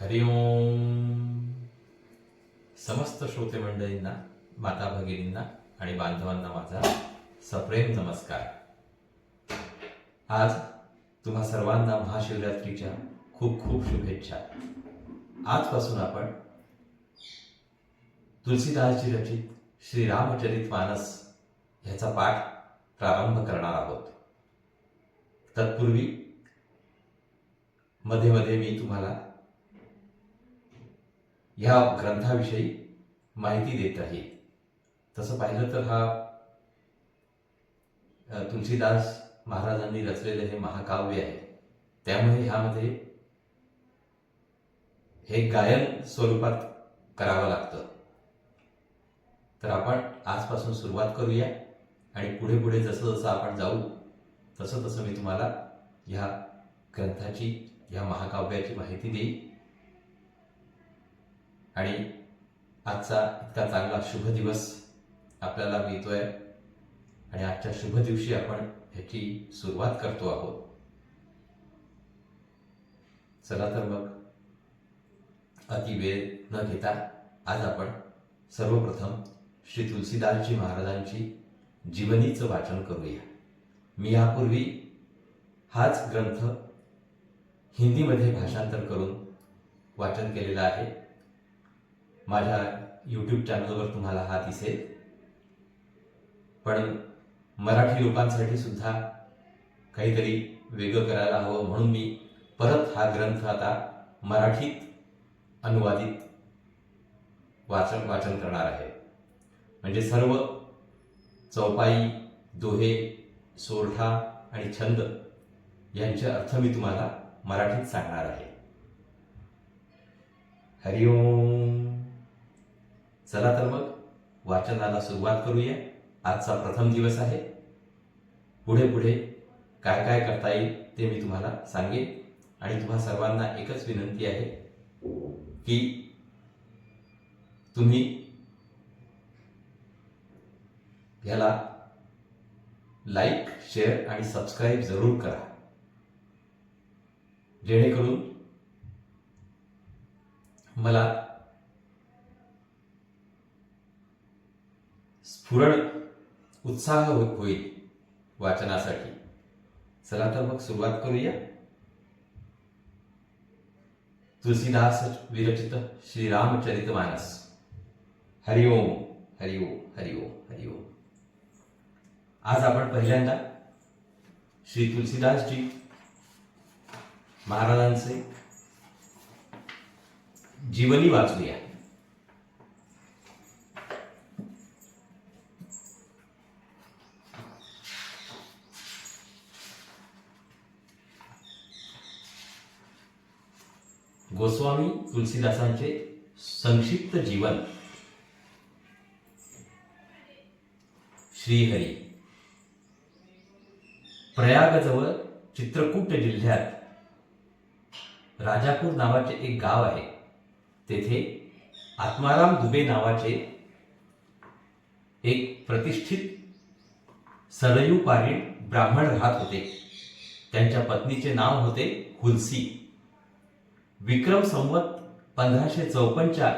हरिओम समस्त श्रोते मंडळींना माता भगिनींना आणि बांधवांना माझा सप्रेम नमस्कार. आज तुम्हा सर्वांना महाशिवरात्रीच्या खूप खूप शुभेच्छा. आजपासून आपण तुलसीदासजी रचित श्री रामचरित मानस ह्याचा पाठ प्रारंभ करणार आहोत. तत्पूर्वी मध्ये मध्ये मी तुम्हाला ह्या ग्रंथाविषयी माहिती देत आहे. तसं पाहिलं तर हा तुलसीदास महाराजांनी रचलेलं हे महाकाव्य आहे. त्यामुळे ह्यामध्ये हे गायन स्वरूपात करावं लागतं. तर आपण आजपासून सुरुवात करूया आणि पुढे पुढे जसं जसं आपण जाऊ तसं तसं मी तुम्हाला ह्या ग्रंथाची ह्या महाकाव्याची माहिती देईल आणि आजचा इतका चांगला शुभ दिवस आपल्याला मिळतोय. आणि आजच्या शुभ दिवशी आपण ह्याची सुरुवात करतो आहोत. चला तर मग अति वेळ न घेता आज आपण सर्वप्रथम श्री तुलसीदासजी महाराजांची जीवनीचं वाचन करूया. मी यापूर्वी हाच ग्रंथ हिंदीमध्ये भाषांतर करून वाचन केलेलं आहे. माझ्या यूट्यूब चॅनलवर तुम्हाला हा दिसेल. पण मराठी लोकांसाठी सुद्धा काहीतरी वेगळं करायला हवं म्हणून मी परत हा ग्रंथ आता मराठीत अनुवादित वाचन वाचन करणार आहे. म्हणजे सर्व चौपाई दोहे सोरठा आणि छंद यांचे अर्थ मी तुम्हाला मराठीत सांगणार आहे. हरिओम. चला तर मग वाचनाला सुरुवात करूया. आजचा प्रथम दिवस आहे. पुढे पुढे काय काय करता येईल ते मी तुम्हाला सांगेन. आणि तुम्हा सर्वांना एकच विनंती आहे की तुम्ही याला लाईक शेअर आणि सबस्क्राईब जरूर करा. जेणेकरून मला स्फुरण उत्साह हो-, होईल वाचनासाठी. चला तर मग सुरुवात करूया. तुलसीदास विरचित श्रीरामचरित मानस. हरिओम हरिओम हरिओम हरिओम आज आपण पहिल्यांदा श्री तुलसीदासजी महाराजांचे जीवनी वाचूया. गोस्वामी तुलसीदासांचे संक्षिप्त जीवन. श्रीहरी. प्रयागजवळ चित्रकूट जिल्ह्यात राजापूर नावाचे एक गाव आहे. तेथे आत्माराम दुबे नावाचे एक प्रतिष्ठित सरयू पारीण ब्राह्मण राहत होते. त्यांच्या पत्नीचे नाव होते हुलसी. विक्रम संवत पंधराशे चौपनच्या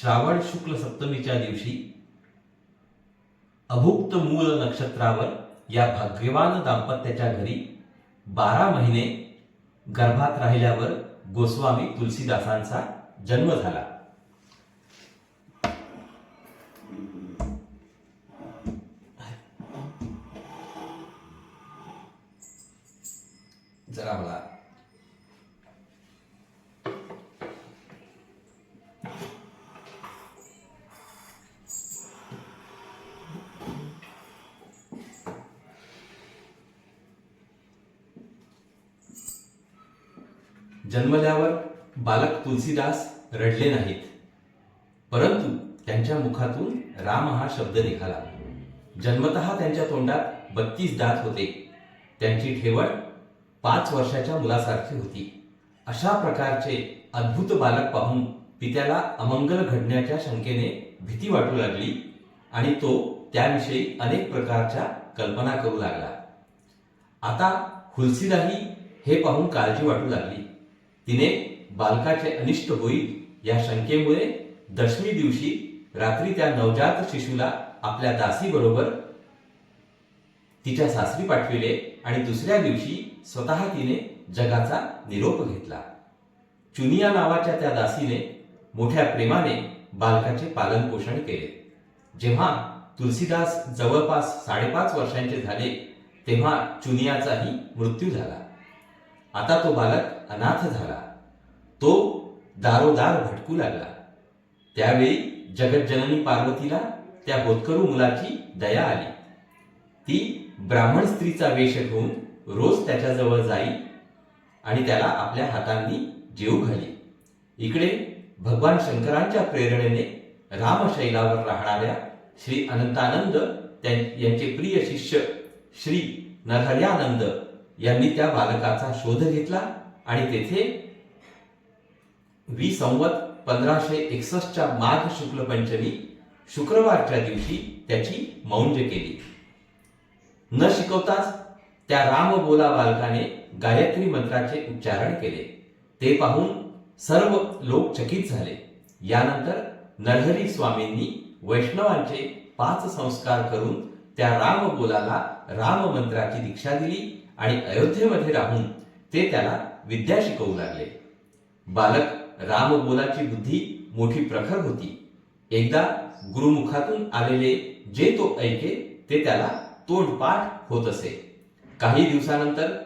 श्रावण शुक्ल सप्तमीच्या दिवशी अभुक्त मूल नक्षत्रावर या भाग्यवान दाम्पत्याच्या घरी बारा महिने गर्भात राहिल्यावर गोस्वामी तुलसीदासांचा जन्म झाला. जरा मला जन्मल्यावर बालक तुलसीदास रडले नाहीत. परंतु त्यांच्या मुखातून राम हा शब्द निघाला. जन्मतः त्यांच्या तोंडात बत्तीस दात होते. त्यांची ठेवण पाच वर्षाच्या मुलासारखी होती. अशा प्रकारचे अद्भुत बालक पाहून पित्याला अमंगल घडण्याच्या शंकेने भीती वाटू लागली आणि तो त्याविषयी अनेक प्रकारच्या कल्पना करू लागला. आता हुलसीलाही हे पाहून काळजी वाटू लागली. तिने बालकाचे अनिष्ट होईल या शंकेमुळे दशमी दिवशी रात्री त्या नवजात शिशूला आपल्या दासीबरोबर तिच्या सासरी पाठविले आणि दुसऱ्या दिवशी स्वतः तिने जगाचा निरोप घेतला. चुनिया नावाच्या त्या दासीने मोठ्या प्रेमाने बालकाचे पालन पोषण केले. जेव्हा तुलसीदास जवळपास साडेपाच वर्षांचे झाले तेव्हा चुनियाचाही मृत्यू झाला. आता तो बालक अनाथ झाला. तो दारोदार भटकू लागला. त्यावेळी जगज्जननी पार्वतीला त्या होतकरू मुलाची दया आली. ती ब्राह्मण स्त्रीचा वेश घेऊन रोज त्याच्याजवळ जाई आणि त्याला आपल्या हातांनी जेव घाली. इकडे भगवान शंकरांच्या प्रेरणेने रामशैलावर राहणाऱ्या श्री अनंतानंद त्यां- यांचे प्रिय शिष्य श्री नरहर्यानंद यांनी त्या बालकाचा शोध घेतला आणि तेथे वी संवत पंधराशे एकसष्टच्या माघ शुक्ल पंचमी शुक्रवारच्या दिवशी त्याची मौंज केली. न शिकवताच त्या राम बोला बालकाने गायत्री मंत्राचे उच्चारण केले. ते पाहून सर्व लोक चकित झाले. यानंतर नरहरी स्वामींनी वैष्णवांचे पाच संस्कार करून त्या राम बोलाला राम मंत्राची दीक्षा दिली आणि अयोध्येमध्ये राहून ते त्याला विद्या शिकवू लागले. बालक रामबोलाची बुद्धी मोठी प्रखर होती. एकदा गुरुमुखातून आलेले जे तो ऐके ते त्याला तोंडपाठ होत असे. काही दिवसानंतर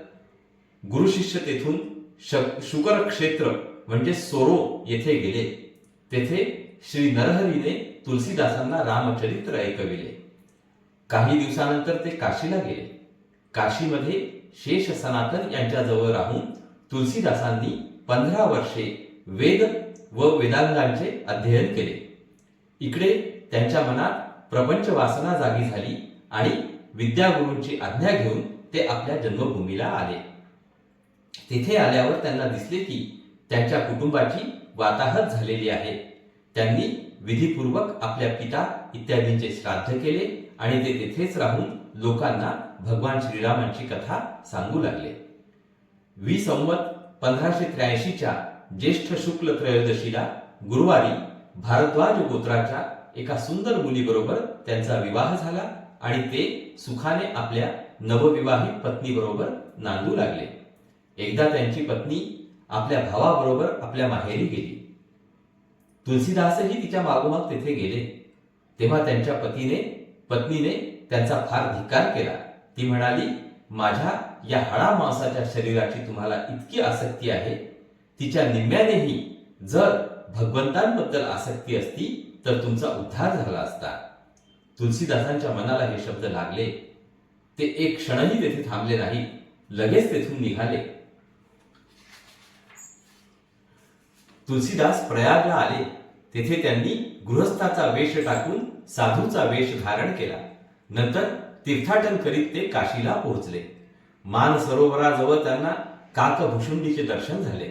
गुरुशिष्य तेथून श- शुकर क्षेत्र म्हणजे सोरो येथे गेले. तेथे श्री नरहरीने तुलसीदासांना रामचरित्र ऐकविले. काही दिवसानंतर ते काशीला गेले. काशीमध्ये शेष सनातन यांच्याजवळ राहून तुलसीदासांनी पंधरा वर्षे वेद व वेदांगांचे अध्ययन केले. इकडे त्यांच्या मनात प्रपंच वासना जागी झाली आणि विद्यागुरूंची आज्ञा घेऊन ते आपल्या जन्मभूमीला आले. तिथे आल्यावर त्यांना दिसले की त्यांच्या कुटुंबाची वाताहत झालेली आहे. त्यांनी विधीपूर्वक आपल्या पिता इत्यादींचे श्राद्ध केले आणि ते तेथेच राहून लोकांना भगवान श्रीरामांची कथा सांगू लागले. वी संवत पंधराशे त्र्याऐंशीच्या ज्येष्ठ शुक्ल त्रयोदशीला गुरुवारी भारद्वाज गोत्राच्या एका सुंदर मुलीबरोबर त्यांचा विवाह झाला आणि ते सुखाने आपल्या नवविवाहित पत्नीबरोबर नांदू लागले. एकदा त्यांची पत्नी आपल्या भावाबरोबर आपल्या माहेरी गेली. तुलसीदासही तिच्या मागोमाग तेथे गेले. तेव्हा त्यांच्या पतीने पत्नीने त्यांचा फार धिकार केला. ती म्हणाली माझ्या या हळा माणसाच्या शरीराची तुम्हाला इतकी आसक्ती आहे तिच्या निम्म्यानेही जर भगवंतांबद्दल आसक्ती असती तर तुमचा उद्धार झाला असता. तुलसीदासांच्या मनाला हे शब्द लागले. ते एक क्षणही तेथे थांबले नाही लगेच तेथून निघाले. तुलसीदास प्रयागला आले. तेथे त्यांनी गृहस्थाचा वेश टाकून साधूचा वेश धारण केला. नंतर तीर्थाटन करीत ते काशीला पोहोचले. मान सरोवराजवळ त्यांना काकभुषुंडीचे दर्शन झाले.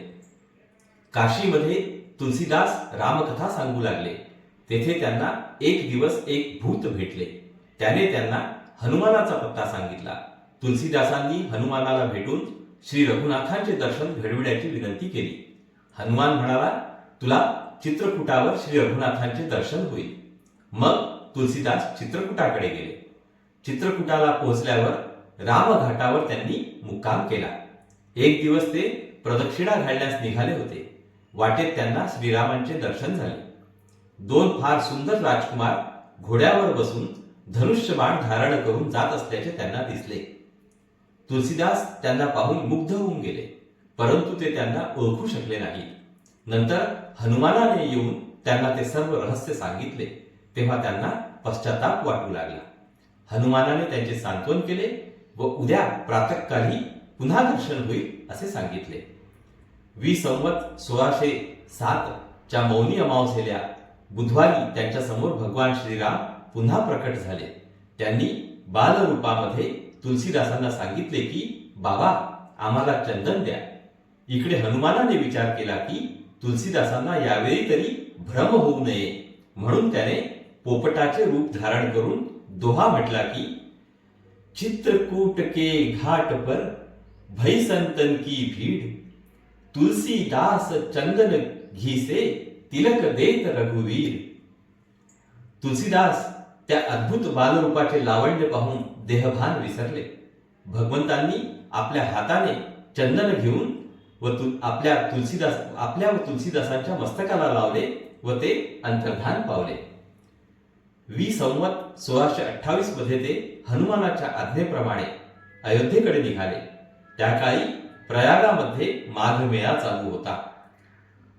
काशीमध्ये तुलसीदास रामकथा सांगू लागले. तेथे त्यांना एक दिवस एक भूत भेटले. त्याने त्यांना हनुमानाचा पत्ता सांगितला. तुलसीदासांनी हनुमानाला भेटून श्री रघुनाथांचे दर्शन घडविण्याची विनंती केली. हनुमान म्हणाला तुला चित्रकूटावर श्री रघुनाथांचे दर्शन होईल. मग तुलसीदास चित्रकूटाकडे गेले. चित्रकूटाला पोहोचल्यावर रामघाटावर त्यांनी मुक्काम केला. एक दिवस ते प्रदक्षिणा घालण्यास निघाले होते. वाटेत त्यांना श्रीरामांचे दर्शन झाले. दोन फार सुंदर राजकुमार घोड्यावर बसून धनुष्यबाण धारण करून जात असल्याचे त्यांना दिसले. तुलसीदास त्यांना पाहून मुग्ध होऊन गेले परंतु ते त्यांना ओळखू शकले नाही नंतर हनुमानाने येऊन त्यांना ते सर्व रहस्य सांगितले तेव्हा त्यांना पश्चाताप वाटू लागला. हनुमानाने त्यांचे सांत्वन केले व उद्या प्रातःकाली पुन्हा दर्शन होईल असे सांगितले. वी संवत सोळाशे सात च्या मौनी अमावसेल्या बुधवारी त्यांच्यासमोर भगवान श्रीराम पुन्हा प्रकट झाले. त्यांनी बालरूपामध्ये तुलसीदासांना सांगितले की बाबा आम्हाला चंदन द्या. इकडे हनुमानाने विचार केला की तुलसीदासांना यावेळी तरी भ्रम होऊ नये. म्हणून त्याने पोपटाचे रूप धारण करून दोहा म्हटला की, चित्रकूट के घाट पर भई संतन की भीड़, तुलसीदास चंदन घीसे तिलक देत रघुवीर। तुलसीदास, त्या अद्भुत बालरूपाचे लावण्य पाहून देहभान विसरले. भगवंतांनी आपल्या हाताने चंदन घेऊन व आपल्या तुलसीदास, आपल्या व तुलसीदासांच्या मस्तकाला लावले व ते अंतर्धान पावले. वी संवत सोळाशे अठ्ठावीसमध्ये ते हनुमानाच्या आज्ञेप्रमाणे अयोध्येकडे निघाले. त्या काळी प्रयागामध्ये माघमेळा चालू होता.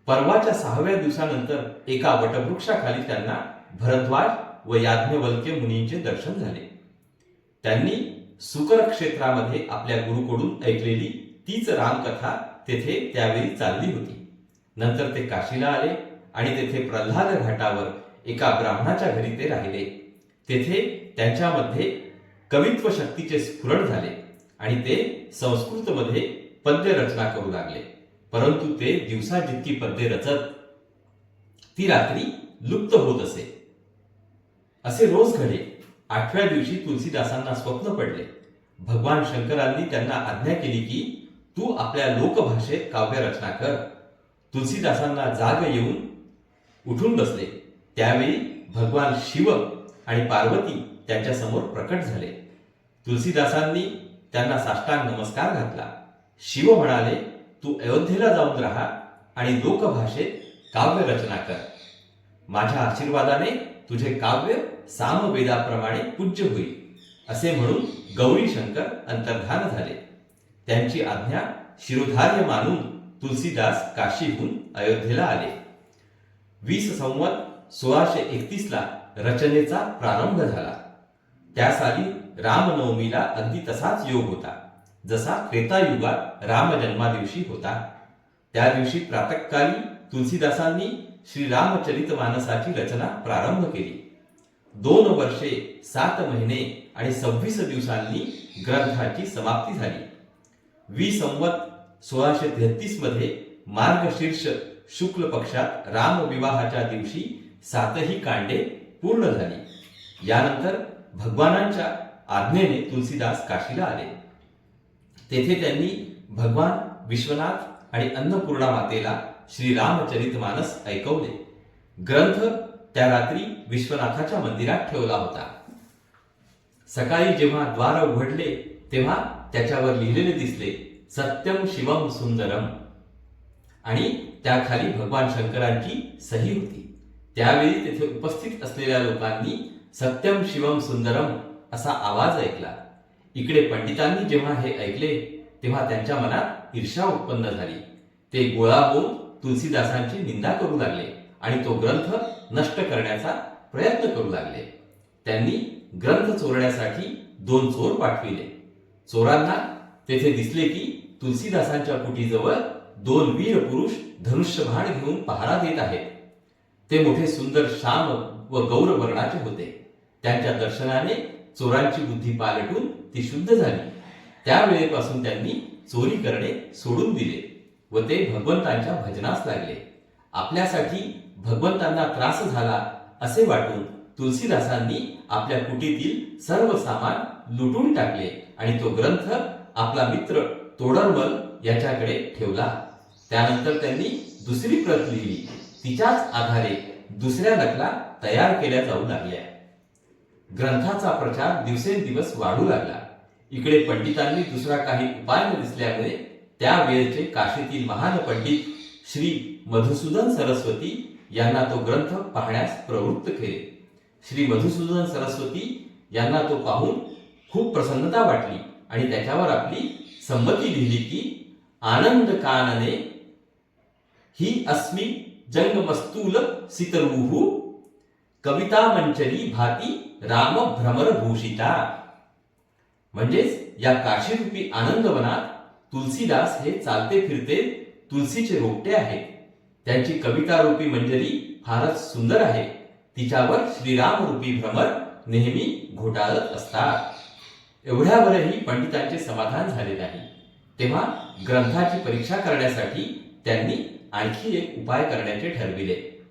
पर्वाच्या सहाव्या दिवसानंतर एका वटवृक्षाखाली त्यांना भरद्वाज व याज्ञवल्क्य मुनींचे दर्शन झाले. त्यांनी सुकर क्षेत्रामध्ये आपल्या गुरुकडून ऐकलेली तीच रामकथा तेथे त्यावेळी चालली होती. नंतर ते काशीला आले आणि तेथे प्रल्हाद घाटावर एका ब्राह्मणाच्या घरी ते राहिले. तेथे त्यांच्यामध्ये कवित्व शक्तीचे स्फुरण झाले आणि ते संस्कृतमध्ये पद्य रचना करू लागले. परंतु ते दिवसा जितकी पद्ये रचत ती रात्री लुप्त होत असे. असे रोज घडे. आठव्या दिवशी तुलसीदासांना स्वप्न पडले. भगवान शंकरांनी त्यांना आज्ञा केली की तू आपल्या लोकभाषेत काव्य रचना कर. तुलसीदासांना जाग येऊन उठून बसले. त्यावेळी भगवान शिव आणि पार्वती त्यांच्यासमोर प्रकट झाले. तुलसीदासांनी त्यांना साष्टांग नमस्कार घातला. शिव म्हणाले तू अयोध्येला जाऊन राहा आणि लोकभाषेत काव्य रचना कर. माझ्या आशीर्वादाने तुझे काव्य सामवेदाप्रमाणे पूज्य होईल असे म्हणून गौरी शंकर अंतर्धान झाले. त्यांची आज्ञा शिरोधार्य मानून तुलसीदास काशीहून अयोध्येला आले. वीस संवत सोळाशे एकतीसला रचनेचा प्रारंभ झाला. त्या साली रामनवमीला अगदी तसाच योग होता. जसा त्रेतायुगात रामजन्मादिवशी होता. त्या दिवशी प्रातःकाली तुलसीदासांनी श्री रामचरित मानसाची रचना प्रारंभ केली. दोन वर्षे सात महिने आणि सव्वीस दिवसांनी ग्रंथाची समाप्ती झाली. वी संवत सोळाशे तेहतीसमध्ये मार्गशीर्ष शुक्ल पक्षात रामविवाहाच्या दिवशी सातही कांडे पूर्ण झाली. यानंतर भगवानांच्या आज्ञेने तुलसीदास काशीला आले. तेथे त्यांनी भगवान विश्वनाथ आणि अन्नपूर्णा मातेला श्री रामचरित मानस ऐकवले. ग्रंथ त्या रात्री विश्वनाथाच्या मंदिरात ठेवला होता. सकाळी जेव्हा द्वार उघडले तेव्हा त्याच्यावर लिहिलेले दिसले सत्यम शिवम सुंदरम. आणि त्याखाली भगवान शंकरांची सही होती. त्यावेळी तेथे उपस्थित असलेल्या लोकांनी सत्यम शिवम सुंदरम असा आवाज ऐकला. इकडे पंडितांनी जेव्हा हे ऐकले तेव्हा त्यांच्या मनात ईर्षा उत्पन्न झाली. ते गोळा होऊन तुलसीदासांची निंदा करू लागले आणि तो ग्रंथ नष्ट करण्याचा प्रयत्न करू लागले. त्यांनी ग्रंथ चोरण्यासाठी दोन चोर पाठविले. चोरांना तेथे दिसले की तुलसीदासांच्या कुटीजवळ दोन वीर पुरुष धनुष्यभाण घेऊन पहारा देत आहेत. ते मोठे सुंदर श्याम व गौर वर्णाचे होते. त्यांच्या दर्शनाने चोरांची बुद्धी पालटून ती शुद्ध झाली. त्यावेळेपासून त्यांनी चोरी करणे सोडून दिले व ते भगवंतांच्या भजनास लागले. आपल्यासाठी भगवंतांना त्रास झाला असे वाटून तुलसीदासांनी आपल्या कुटीतील सर्व सामान लुटून टाकले आणि तो ग्रंथ आपला मित्र तोडरमल याच्याकडे ठेवला. त्यानंतर त्यांनी दुसरी प्रत लिहिली. तिच्याच आधारे दुसऱ्या नकला तयार केल्या जाऊ लागल्या. ग्रंथाचा प्रचार दिवसेंदिवस वाढू लागला. इकडे पंडितांनी दुसरा काही उपाय न दिसल्यामुळे त्यावेळेचे काशीतील महान पंडित श्री मधुसूदन सरस्वती यांना तो ग्रंथ पाहण्यास प्रवृत्त केले. श्री मधुसूदन सरस्वती यांना तो पाहून खूप प्रसन्नता वाटली आणि त्याच्यावर आपली संमती लिहिली की आनंद कानने ही अस्मी जंगमस्तूल सितरुहू कविता मंचरी भाती राम भ्रमर भूषिता म्हणजेच या काशीरूपी आनंदवनात तुलसीदास हे चालते फिरते तुलसीचे रोपटे आहेत. त्यांची कविता रूपी मंजरी फारच सुंदर आहे. तिच्यावर श्रीराम रूपी भ्रमर नेहमी घोटाळत असतात. एवढ्यावरही पंडितांचे समाधान झाले नाही. तेव्हा ग्रंथाची परीक्षा करण्यासाठी त्यांनी आणखी एक उपाय करण्याचे ठरविले.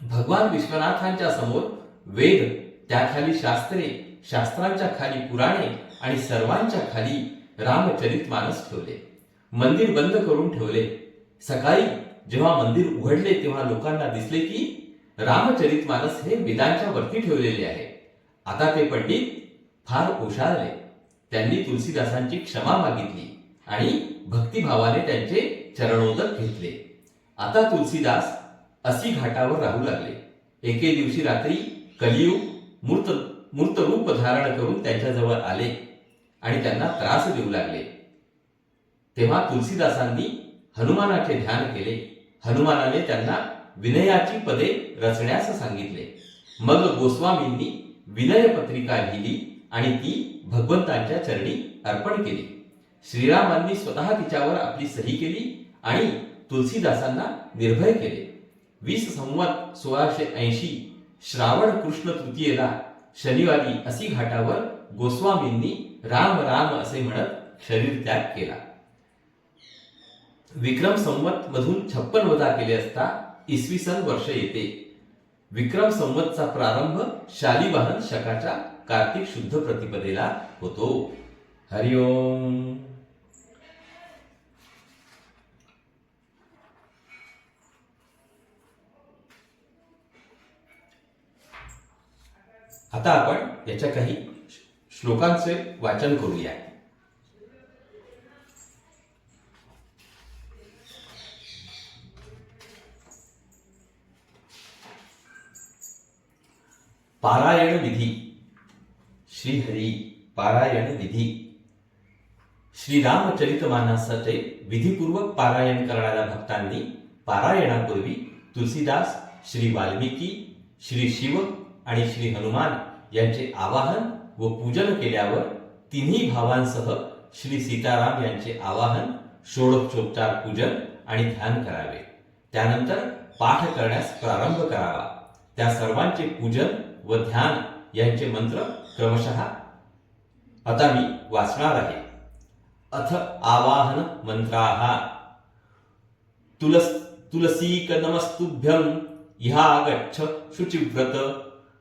भगवान विश्वनाथांच्या समोर वेद त्याखाली शास्त्रे शास्त्रांच्या खाली पुराणे आणि सर्वांच्या खाली रामचरित मानस ठेवले. मंदिर बंद करून ठेवले. सकाळी जेव्हा मंदिर उघडले तेव्हा लोकांना दिसले की रामचरित मानस हे वेदांच्या वरती ठेवलेले आहे. आता ते पंडित फार ओशाळले. त्यांनी तुलसीदासांची क्षमा मागितली आणि भक्तिभावाने त्यांचे चरणोदक घेतले. आता तुलसीदास असी घाटावर राहू लागले. एके दिवशी रात्री कलियुग मूर्त मूर्तरूप धारण करून त्यांच्याजवळ आले आणि त्यांना त्रास देऊ लागले. तेव्हा तुलसीदासांनी हनुमानाचे ध्यान केले. हनुमानाने त्यांना विनयाची पदे रचण्यास सांगितले. मग गोस्वामींनी विनय पत्रिका लिहिली आणि ती भगवंतांच्या चरणी अर्पण केली. श्रीरामांनी स्वतः तिच्यावर आपली सही केली आणि तुलसीदासांना निर्भय केले. वीस संवत सोळाशे ऐंशी श्रावण कृष्ण तृतीयेला शनिवारी असी घाटावर गोस्वामींनी राम राम असे म्हणत शरीर त्याग केला. विक्रम संवत मधून छप्पन वजा केले असता इसवी सन वर्ष येते. विक्रम संवतचा प्रारंभ शालिवाहन शकाच्या कार्तिक शुद्ध प्रतिपदेला होतो. हरिओम. आता आपण याच्या काही श्लोकांचे वाचन करूया. पारायण विधी. श्रीहरी पारायण विधी. श्रीरामचरितमानसाचे विधीपूर्वक पारायण करणाऱ्या भक्तांनी पारायणापूर्वी तुलसीदास श्री वाल्मिकी श्री शिव आणि श्री हनुमान यांचे आवाहन व पूजन केल्यावर तिन्ही भावांसह श्री सीताराम यांचे आवाहन षोडोपचोपचार पूजन आणि ध्यान करावे. त्यानंतर पाठ करण्यास प्रारंभ करावा. त्या सर्वांचे पूजन व ध्यान यांचे मंत्र क्रमशः आता मी वाचणार आहे. अथ आवाहन मंत्राः तुलस तुलसीक नमस्तुभ्यं ह्या गच्छ शुचिव्रत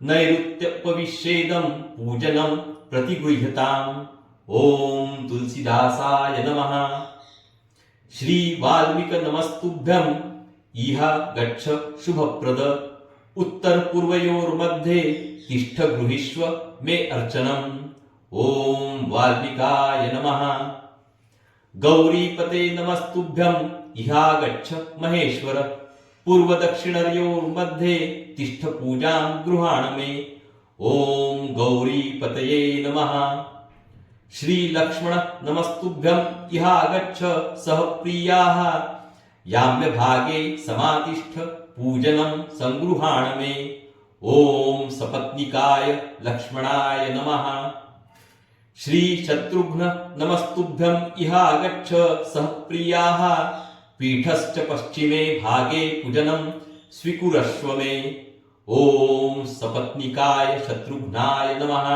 नैऋत्यपविषेदं पूजनं प्रतिगृह्यताम्। ॐ तुलसीदासाय नमः। श्री वाल्मिक नमस्तुभ्यं इह गच्छ शुभप्रद। उत्तर पूर्वयोर्मध्ये तिष्ठ गृहीष्व मे अर्चनम् ॐ वाल्मिकाय नमः। गौरीपते नमस्तुभ्यम् इहा गच्छ महेश्वर। पूर्वदक्षिणयोर्मध्ये तिष्ठ पूजां गृहाण मे ॐ गौरीपतये नमः। श्रीलक्ष्मण नमस्तुभ्यं इहा गच्छ सह प्रियाः। याम्यभागे समातिष्ठ पूजनं सङ्गृहाण मे ॐ सपत्निकाय लक्ष्मणाय नमः। श्री शत्रुघ्न नमस्तुभ्यं इहागच्छ सह प्रियाः। पीठश्च पश्चिमे भागे पूजनं स्वीकुरस्व मे। ॐ सपत्निकाय शत्रुघ्नाय नमः।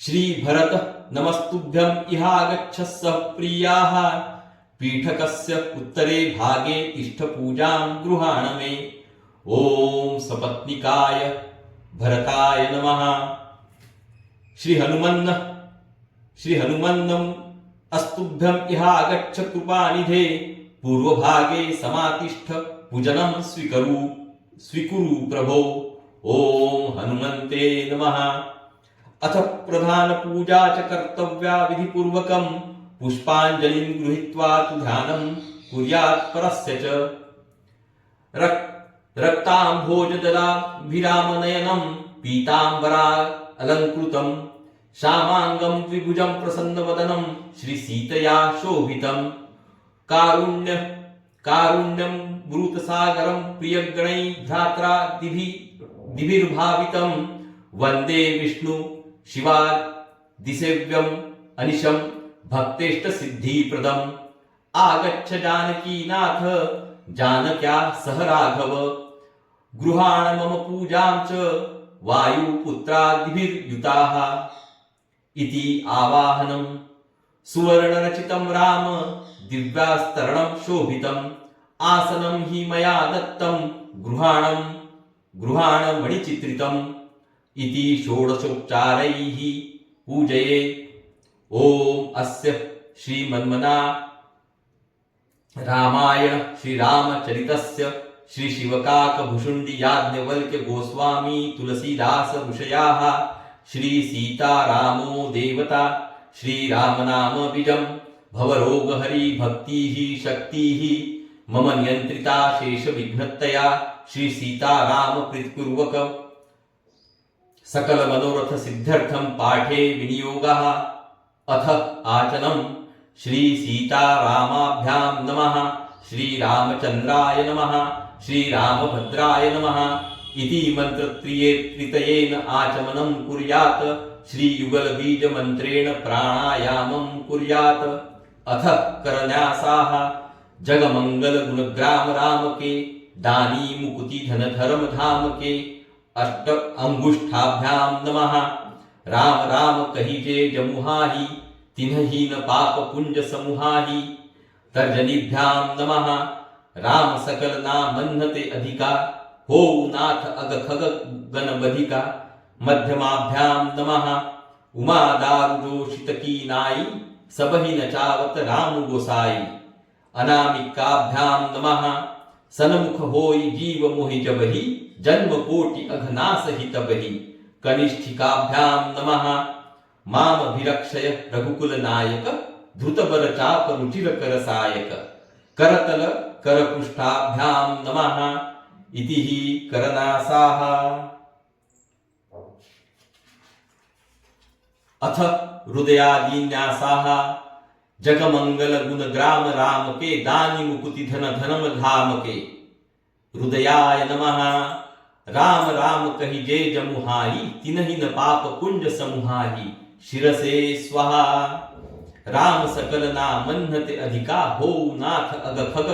श्री भरत नमस्तुभ्यं इहा गच्छ सह प्रियाः। पीठकस्य उत्तरे भागे तिष्ठ गृहाण मे। ॐ सपत्निकाय भरताय नमः। श्री हनुमन्न श्री हनुमन्नम अस्तुभ्यम इहा आगच्छ कृपानिधे पूर्वभागे समातिष्ठ पूजनं स्वीकरु। स्वीकुरु प्रभो। ॐ हनुमन्ते नमः। अथ प्रधान पूजा च कर्तव्या विधिपूर्वकं पुष्पाञ्जलिं गृहीत्वा तु ध्यानं कुर्यात् परस्य च। रक् रक्ताम्भोजदलाभिरामनयनं पीताम्बरा अलङ्कृतं श्यामाङ्गं त्रिभुजं प्रसन्नवदनं श्रीसीतया शोभितं। कारुण्य कारुण्यं मृतसागरं प्रियगणै भ्रात्रा दिभि दिभिर्भावितं। वन्दे विष्णु शिवा दिसेव्यम् अनिशं भक्तेष्टसिद्धिप्रदम्। आगच्छ जानकीनाथ जानक्या सह राघव। गृहाण मम पूजां च वायुपुत्रादिभिर्युताः। इति आवाहनं सुवर्णरचितं राम दिव्यास्तरणं शोभितम्। आसनं हि मया दत्तं गृहाणं गृहाणमणिचित्रितम्। इति षोडशोपचारैः पूजये। ॐ अस्य श्रीमन्मना रामाय श्रीरामचरितस्य श्रीशिवकाकभुषुण्डियाज्ञवल्क्यगोस्वामी तुलसीदासऋषयाः भुषुण्डि श्री सीतारामो देवता श्रीरामनाम बीजं भक्तिः शक्तिः। मम नियन्त्रिता शेषविघ्नतया श्री सीताराम सकल मनोरथ पाठे विनियोगः। अथ आचनं श्रीसीतारामाभ्यां नमः। श्रीरामचन्द्राय नमः। श्रीरामभद्राय नमः। इति मन्त्रत्रिये त्रितयेन आचमनं कुर्यात् श्रीयुगलबीजमन्त्रेण प्राणायामं कुर्यात्। अथ करन्यासाः जगमंगल गुणग्राम राम के दानी मुकुति धन धर्म धाम के अष्ट अंगुष्ठाभ्याम नमः। राम राम कहिजे जमुहाहि तिन्हि न पाप पुंज तर्जनीभ्याम नमः। राम सकल नाम अधिका हो नाथ अग खग गण बधिका मध्यमाभ्याम नमः। उमा दारुदोषित नाई सबहि न चावत राम गोसाई। अनामिकाभ्याम नमः। सनमुख होई जीव मोहि जबहि जन्म कोटि अघनास हि तबहि कनिष्ठिकाभ्याम नमः। माम भिरक्षय रघुकुल नायक धृतबर चाप रुचिर करसायक करतल करपुष्टाभ्याम नमः। इति हि करनासाः अथ हृदयादीन्यासाः। जगमंगल गुण ग्राम राम के दानी मुकुति धन धनम धाम के हृदयाय नमः। राम राम कहि जय जमुहाई तिनहि न पाप कुंज समुहाई शिरसे स्वाहा। राम सकल ना मन्नते अधिका हो नाथ अग खग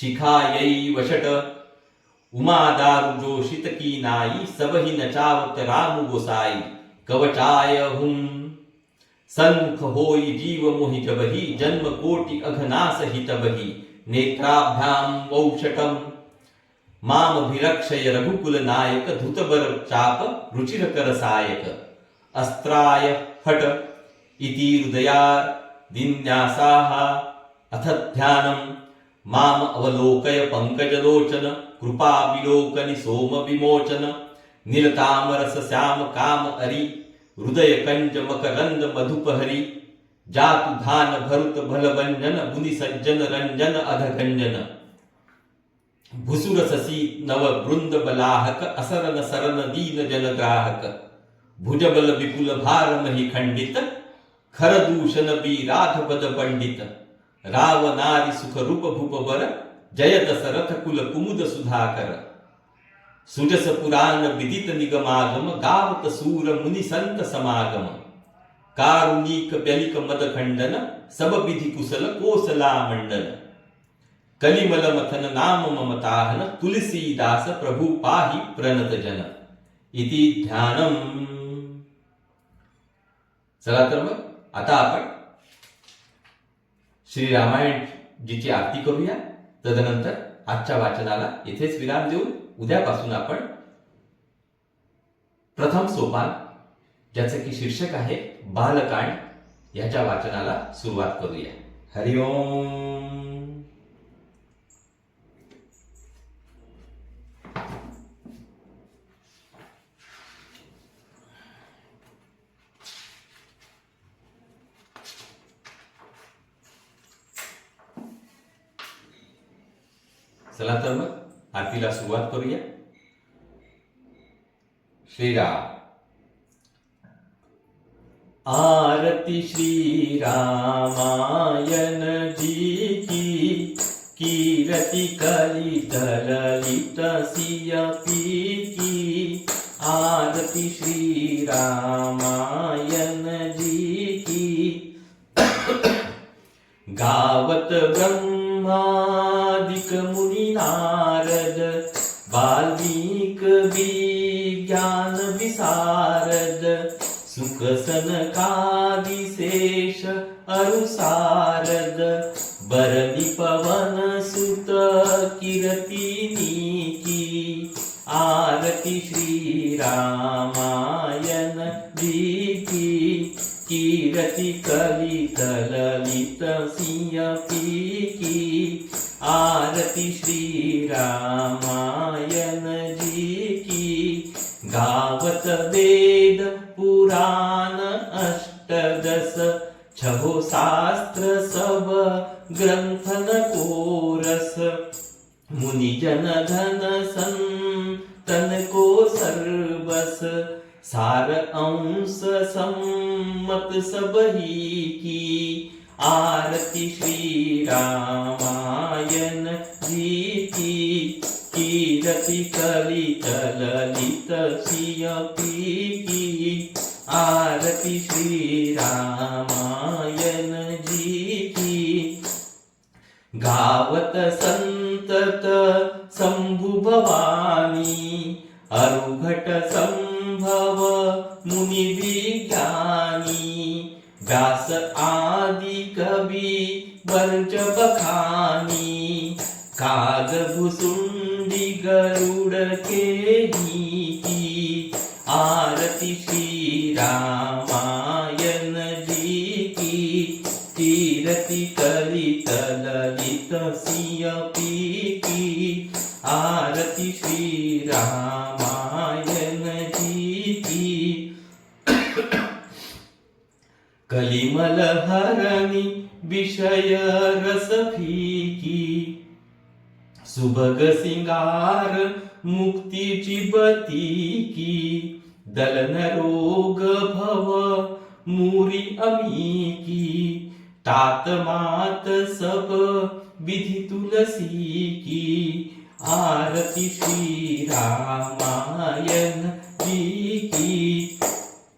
शिखायैव बधिका उमादारुजोषितकीनायि वशट उमा दारु जोशित की नाई सबहि नचावत राम गोसाई कवचाय हुम सन्मुख होई जीव मोहि जबहि जन्म कोटि अघनास हि तबहि नेत्राभ्याम वौषटम मामभिरक्षय रघुकुल नायक धुतबर चाप रुचिरकर सायक। अस्त्राय हट इति हृदया दिन्यासाः अथ ध्यानम्। माम अवलोकय पङ्कजलोचन कृपाविलोकनि सोम विमोचन नीलतामरस श्याम काम अरि हृदय कंज मकरंद मधुपहरी। जातु धान भरुत भल भंजन मुनि सज्जन रंजन अधगंजन। भुसुर ससी नव वृंद बलाहक असरन सरन दीन जन ग्राहक। भुजबल विपुल भार मही खंडित खर दूषण बी राधपद पंडित। राव नारी सुख रूप भूप बर जय दशरथ कुल कुमुद सुधाकर सुजस पुराण विदित निगमागम गावत सूर मुनि संत समागम कारुणिक प्यलिक मद खंडन सब विधि कुशल कोसला मंडन कलिमल मथन नाम ममताहन तुलसीदास प्रभु पाहि प्रणत जन इति ध्यानम चला तर मग आता आपण श्री रामायण जीची आरती करूया. तदनंतर आजच्या वाचनाला इथेच विराम देऊन उद्यापासून आपण प्रथम सोपान ज्याचं की शीर्षक आहे बालकांड ह्याच्या वाचनाला सुरुवात करूया. हरिओम. चला तर मग आरतीला सुरुवात करूया. श्रीराम. आरती श्री रामायण जी की कीरति कलित ललित सिय की आरती श्री रामायण जी की। गावत ब्रह्म ब्रह्मादिकमुनिनारद नारद बाल्क सुखसनकादिशेष अनुसारद भरति पवन सुत किरति नीति आरति श्रीरामायणीतिरति कलितललितसिंह आरती श्री रामायण जी की गावत वेद पुराण अष्टदश छहो शास्त्र सब ग्रंथन कोरस। मुनि जन धन संतन को सर्वस सार अंश सम्मत सब ही की। आरती श्री रामायण कीरति कलित ललित सिय की? आरती श्री जी की गावत संतत शंभु भवानी अरुघट संभव मुनि विज्ञानी. व्यास आदि कवि वर्ज बखानी काग भुसुंडी गरुड के की आरती श्री रामायण जी की। कीरति कलित ललित सिय की। आरती श्री रामायण जी की। कलिमल हरणी विषय रस सुभग सिंगार मुक्तीची बतीकी दलन रोग भव मुरी अमीकी तात मात सब विधी तुलसी की आरती श्री रामायण जी की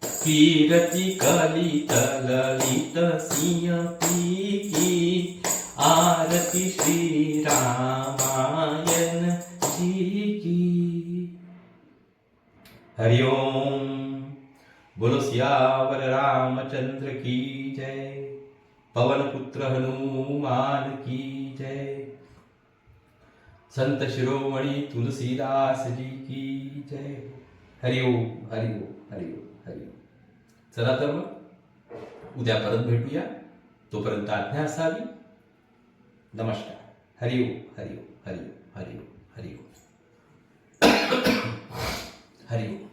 कीरति कलित ललित सिंह की आरती श्री राम हरिओम बोलो सियावर रामचंद्र की जय। पवन पुत्र हनुमान की जय। संत शिरोमणी तुलसीदास जी की जय। हरिओम हरिओम हरिओम हरिओम चला तर मग, उद्या परत भेटूया. तोपर्यंत आज्ञा असावी नमस्कार. हरिओम हरिओम हरिओम हरिओम हरिओम हरिओम